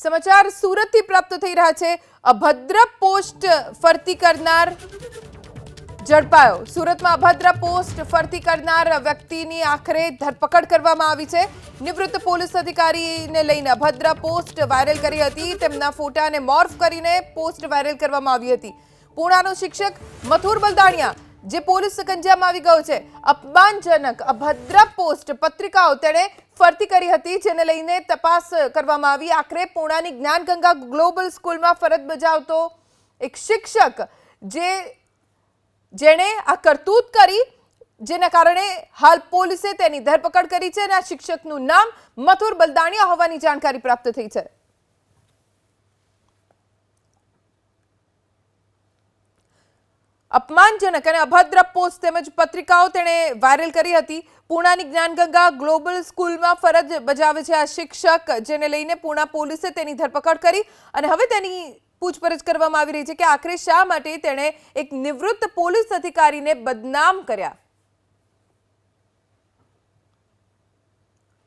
સમાચાર સુરતથી પ્રાપ્ત થઈ રહ્યા છે. અભદ્ર પોસ્ટ ફરતી કરનાર ઝડપાયો. સુરતમાં અભદ્ર પોસ્ટ ફરતી કરનાર વ્યક્તિની આખરે ધરપકડ કરવામાં આવી છે. નિવૃત્ત પોલીસ અધિકારીને લઈને અભદ્ર પોસ્ટ વાયરલ કરી હતી. તેમના ફોટાને મોર્ફ કરીને પોસ્ટ વાયરલ કરવામાં આવી હતી. પૂણાનો શિક્ષક મથુર બલદાણિયા, જે પોલીસ સકંજામાં આવી ગયો છે. અપમાનજનક અભદ્ર પોસ્ટ પત્રિકાઓ તેણે ફરતી કરી હતી, જેને લઈને તપાસ કરવામાં આવી. આખરે પૂણાની જ્ઞાનગંગા ગ્લોબલ સ્કૂલમાં ફરજ બજાવતો એક શિક્ષક, જે જેણે આ કરતૂત કરી, જેના કારણે હાલ પોલીસે તેની ધરપકડ કરી છે અને આ શિક્ષકનું નામ મથુર બલદાણિયા હોવાની જાણકારી પ્રાપ્ત થઈ છે. અપમાનજનક અને અભદ્ર પોસ્ટ તેમજ પત્રિકાઓ તેણે વાયરલ કરી હતી. પૂણાની જ્ઞાનગંગા ગ્લોબલ સ્કૂલમાં ફરજ બજાવે છે આ શિક્ષક, જેને લઈને પૂણા પોલીસે તેની ધરપકડ કરી અને હવે તેની પૂછપરછ કરવામાં આવી રહી છે કે આખરે શા માટે તેણે એક નિવૃત્ત પોલીસ અધિકારીને બદનામ કર્યા?